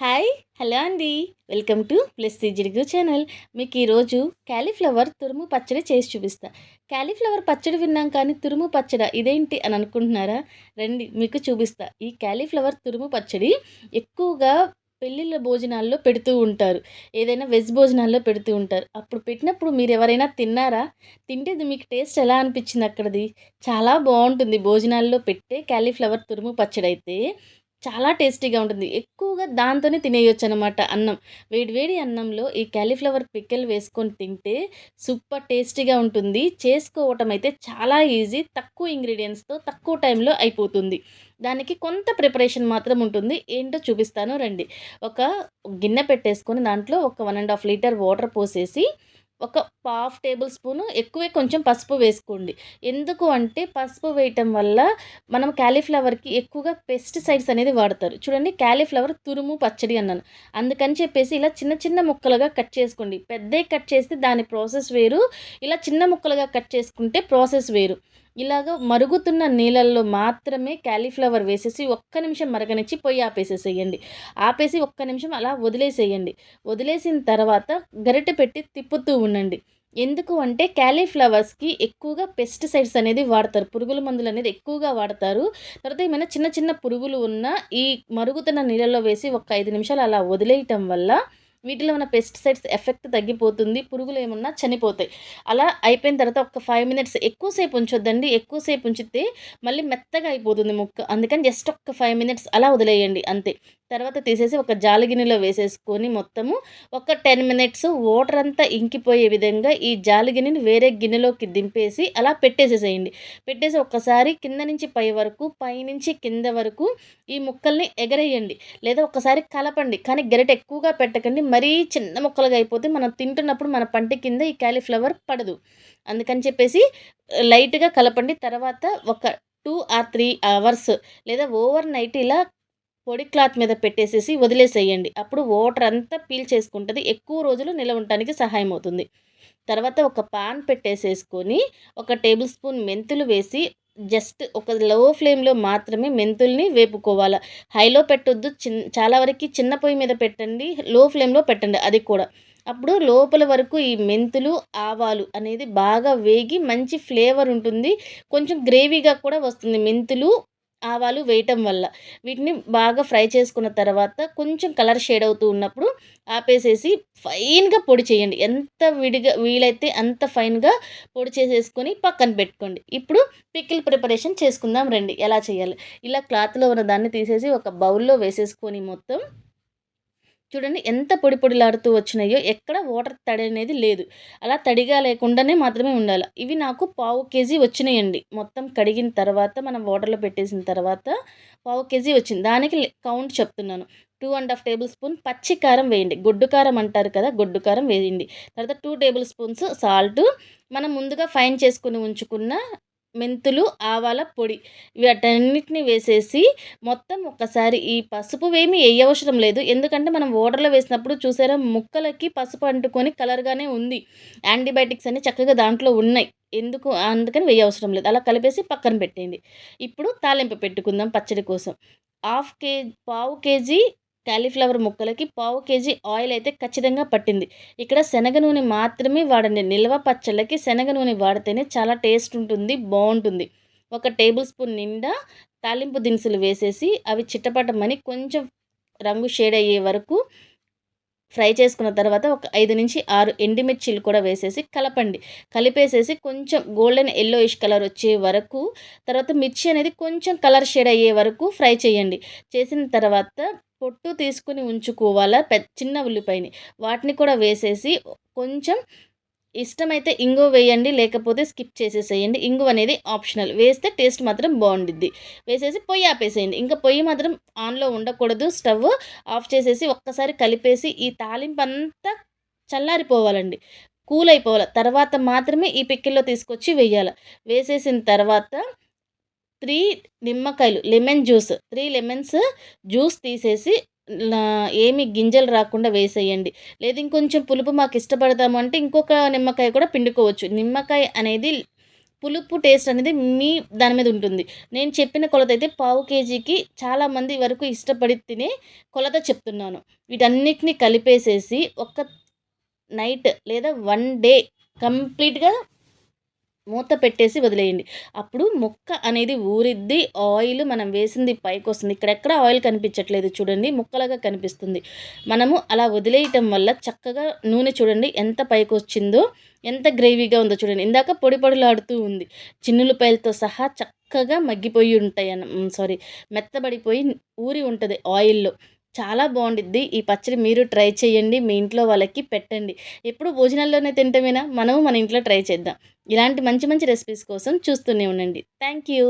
Hi hello అండి. Welcome to plus జిడుగు channel. మీకు ఈరోజు క్యాలీఫ్లవర్ తురుము పచ్చడి చేసి చూపిస్తా. క్యాలీఫ్లవర్ పచ్చడి విన్నాం కానీ తురుము పచ్చడ ఇదేంటి అని అనుకుంటున్నారా? రండి మీకు చూపిస్తా. ఈ క్యాలీఫ్లవర్ తురుము పచ్చడి ఎక్కువగా పెళ్ళిళ్ళ భోజనాల్లో పెడుతూ ఉంటారు. ఏదైనా వెజ్ భోజనాల్లో పెడుతూ ఉంటారు. అప్పుడు పెట్టినప్పుడు మీరు ఎవరైనా తిన్నారా? తింటే మీకు టేస్ట్ ఎలా అనిపించింది అక్కడది? చాలా బాగుంటుంది. భోజనాల్లో పెట్టే క్యాలీఫ్లవర్ తురుము పచ్చడి అయితే చాలా టేస్టీగా ఉంటుంది. ఎక్కువగా దాంతోనే తినేయొచ్చు అనమాట అన్నం. వేడి వేడి అన్నంలో ఈ క్యాలీఫ్లవర్ పిక్కెల్ వేసుకొని తింటే సూపర్ టేస్టీగా ఉంటుంది. చేసుకోవటం అయితే చాలా ఈజీ తక్కువ ఇంగ్రీడియంట్స్తో తక్కువ టైంలో అయిపోతుంది. దానికి కొంత ప్రిపరేషన్ మాత్రం ఉంటుంది. ఏంటో చూపిస్తాను రండి. ఒక గిన్నె పెట్టేసుకొని దాంట్లో ఒక one and half litre water పోసేసి ఒక హాఫ్ టేబుల్ స్పూను ఎక్కువే కొంచెం పసుపు వేసుకోండి. ఎందుకు అంటే పసుపు వేయటం వల్ల మనం క్యాలీఫ్లవర్కి ఎక్కువగా పెస్టిసైడ్స్ అనేది వాడతారు. చూడండి క్యాలీఫ్లవర్ తురుము పచ్చడి అన్నాను. అందుకని చెప్పేసి ఇలా చిన్న చిన్న ముక్కలుగా కట్ చేసుకోండి. పెద్దవి కట్ చేస్తే దాని ప్రాసెస్ వేరు. ఇలా చిన్న ముక్కలుగా కట్ చేసుకుంటే ప్రాసెస్ వేరు. ఇలాగ మరుగుతున్న నీళ్ళల్లో మాత్రమే క్యాలీఫ్లవర్ వేసేసి ఒక్క నిమిషం మరగనిచ్చి పొయ్యి ఆపేసేసేయండి. ఆపేసి ఒక్క నిమిషం అలా వదిలేసేయండి. వదిలేసిన తర్వాత గరిటె పెట్టి తిప్పుతూ ఉండండి. ఎందుకు అంటే క్యాలీఫ్లవర్స్కి ఎక్కువగా పెస్టిసైడ్స్ అనేది వాడతారు. పురుగుల మందులు అనేది ఎక్కువగా వాడతారు. తర్వాత ఏమైనా చిన్న చిన్న పురుగులు ఉన్న ఈ మరుగుతున్న నీళ్ళలో వేసి ఒక ఐదు నిమిషాలు అలా వదిలేయటం వల్ల వీటిలో ఉన్న పెస్టిసైడ్స్ ఎఫెక్ట్ తగ్గిపోతుంది పురుగులు ఏమన్నా చనిపోతాయి. అలా అయిపోయిన తర్వాత ఒక ఫైవ్ మినిట్స్ ఎక్కువసేపు ఉంచొద్దండి. ఎక్కువసేపు ఉంచితే మళ్ళీ మెత్తగా అయిపోతుంది ముక్క. అందుకని జస్ట్ ఒక ఫైవ్ మినిట్స్ అలా వదిలేయండి అంతే. తర్వాత తీసేసి ఒక జాలి గిన్నెలో వేసేసుకొని మొత్తము ఒక టెన్ మినిట్స్ వాటర్ అంతా ఇంకిపోయే విధంగా ఈ జాలి వేరే గిన్నెలోకి దింపేసి అలా పెట్టేసేసేయండి. పెట్టేసి ఒక్కసారి కింద నుంచి పై వరకు పైనుంచి కింద వరకు ఈ ముక్కల్ని ఎగరేయండి. లేదా ఒకసారి కలపండి. కానీ గరిట ఎక్కువగా పెట్టకండి. మరీ చిన్న ముక్కలుగా అయిపోతే మనం తింటున్నప్పుడు మన పంట కింద ఈ క్యాలీఫ్లవర్ పడదు. అందుకని చెప్పేసి లైట్గా కలపండి. తర్వాత ఒక టూ ఆర్ త్రీ అవర్స్ లేదా ఓవర్ నైట్ ఇలా పొడి క్లాత్ మీద పెట్టేసేసి వదిలేసేయండి. అప్పుడు వాటర్ అంతా పీల్ చేసుకుంటుంది. ఎక్కువ రోజులు నిలవ ఉండటానికి సహాయం అవుతుంది. తర్వాత ఒక పాన్ పెట్టేసేసుకొని ఒక టేబుల్ స్పూన్ మెంతులు వేసి జస్ట్ ఒక లో ఫ్లేమ్లో మాత్రమే మెంతుల్ని వేపుకోవాలి. హైలో పెట్టొద్దు. చిన్ చాలా వరకు చిన్న పొయ్యి మీద పెట్టండి. లో ఫ్లేమ్లో పెట్టండి. అది కూడా. అప్పుడు లోపల వరకు ఈ మెంతులు ఆవాలు అనేది బాగా వేగి మంచి ఫ్లేవర్ ఉంటుంది. కొంచెం గ్రేవీగా కూడా వస్తుంది. మెంతులు ఆవాలు వేయటం వల్ల. వీటిని బాగా ఫ్రై చేసుకున్న తర్వాత కొంచెం కలర్ షేడ్ అవుతూ ఉన్నప్పుడు ఆపేసేసి ఫైన్గా పొడి చేయండి. ఎంత విడిగా వీలైతే అంత ఫైన్గా పొడి చేసేసుకొని పక్కన పెట్టుకోండి. ఇప్పుడు పికిల్ ప్రిపరేషన్ చేసుకుందాం రండి. ఎలా చేయాలి? ఇలా క్లాత్లో ఉన్న దాన్ని తీసేసి ఒక బౌల్లో వేసేసుకొని మొత్తం చూడండి ఎంత పొడి పొడిలాడుతూ వచ్చినాయో ఎక్కడ వాటర్ తడి అనేది లేదు. అలా తడిగా లేకుండానే మాత్రమే ఉండాలి. ఇవి నాకు పావు కేజీ వచ్చినాయండి. మొత్తం కడిగిన తర్వాత మనం వాటర్లో పెట్టేసిన తర్వాత పావు కేజీ వచ్చింది. దానికి కౌంట్ చెప్తున్నాను. Two and half tablespoon పచ్చి కారం వేయండి. గొడ్డు కారం అంటారు కదా గొడ్డు కారం వేయండి. తర్వాత టూ టేబుల్ స్పూన్స్ సాల్ట్. మనం ముందుగా ఫైన్ చేసుకుని ఉంచుకున్న మెంతులు ఆవాల పొడి. వీటన్నిటిని వేసేసి మొత్తం ఒక్కసారి ఈ పసుపు వేమి వేయవసరం లేదు. ఎందుకంటే మనం వాటర్లో వేసినప్పుడు చూసారా ముక్కలకి పసుపు అంటుకొని కలర్గానే ఉంది. యాంటీబయాటిక్స్ అన్ని చక్కగా దాంట్లో ఉన్నాయి. ఎందుకు? అందుకని వేయవసరం లేదు. అలా కలిపేసి పక్కన పెట్టేయండి. ఇప్పుడు తాలింపు పెట్టుకుందాం పచ్చడి కోసం. హాఫ్ కేజీ పావు కేజీ క్యాలీఫ్లవర్ ముక్కలకి పావు కేజీ ఆయిల్ అయితే ఖచ్చితంగా పట్టింది. ఇక్కడ శనగ నూనె మాత్రమే వాడండి. నిల్వ పచ్చళ్ళకి శనగ నూనె వాడితేనే చాలా టేస్ట్ ఉంటుంది బాగుంటుంది. ఒక టేబుల్ స్పూన్ నిండా తాలింపు దినుసులు వేసేసి అవి చిట్టపట్టమని కొంచెం రంగు షేడ్ అయ్యే వరకు ఫ్రై చేసుకున్న తర్వాత ఒక ఐదు నుంచి ఆరు ఎండిమిర్చిలు కూడా వేసేసి కలపండి. కలిపేసేసి కొంచెం గోల్డెన్ ఎల్లోయిష్ కలర్ వచ్చే వరకు తర్వాత మిర్చి అనేది కొంచెం కలర్ షేడ్ అయ్యే వరకు ఫ్రై చేయండి. చేసిన తర్వాత పొట్టు తీసుకుని ఉంచుకోవాలా? పె చిన్న ఉల్లిపాయని. వాటిని కూడా వేసేసి కొంచెం ఇష్టమైతే ఇంగు వేయండి లేకపోతే స్కిప్ చేసేసేయండి. ఇంగు అనేది ఆప్షనల్. వేస్తే టేస్ట్ మాత్రం బాగుండిద్ది. వేసేసి పొయ్యి ఆపేసేయండి. ఇంకా పొయ్యి మాత్రం ఆన్లో ఉండకూడదు. స్టవ్ ఆఫ్ చేసేసి ఒక్కసారి కలిపేసి ఈ తాలింపు అంతా చల్లారిపోవాలండి. కూల్ అయిపోవాలి. తర్వాత మాత్రమే ఈ పిక్కిల్లో తీసుకొచ్చి వేయాలి. వేసేసిన తర్వాత త్రీ నిమ్మకాయలు lemon juice three lemons juice తీసేసి ఏమి గింజలు రాకుండా వేసేయండి. లేదు ఇంకొంచెం పులుపు మాకు ఇష్టపడతాము అంటే ఇంకొక నిమ్మకాయ కూడా పిండుకోవచ్చు. నిమ్మకాయ అనేది పులుపు టేస్ట్ అనేది మీ దాని మీద ఉంటుంది. నేను చెప్పిన కొలత అయితే పావు కేజీకి చాలామంది వరకు ఇష్టపడి తినే కొలత చెప్తున్నాను. వీటన్నిటిని కలిపేసేసి ఒక నైట్ లేదా వన్ డే కంప్లీట్గా మూత పెట్టేసి వదిలేయండి. అప్పుడు ముక్క అనేది ఊరిద్ది ఆయిల్ మనం వేసింది పైకి వస్తుంది ఇక్కడెక్కడ ఆయిల్ కనిపించట్లేదు చూడండి ముక్కలాగా కనిపిస్తుంది. మనము అలా వదిలేయటం వల్ల చక్కగా నూనె చూడండి ఎంత పైకి వచ్చిందో ఎంత గ్రేవీగా ఉందో చూడండి. ఇందాక పొడి పొడిలాడుతూ ఉంది. చిన్నులపాయలతో సహా చక్కగా మగ్గిపోయి ఉంటాయి సారీ మెత్తబడిపోయి ఊరి ఉంటుంది ఆయిల్లో. చాలా బాగుండిద్ది. ఈ పచ్చడి మీరు ట్రై చేయండి. మీ ఇంట్లో వాళ్ళకి పెట్టండి. ఎప్పుడు భోజనాల్లోనే తింటమేనా? మనము మన ఇంట్లో ట్రై చేద్దాం. ఇలాంటి మంచి మంచి రెసిపీస్ కోసం చూస్తూనే ఉండండి. Thank you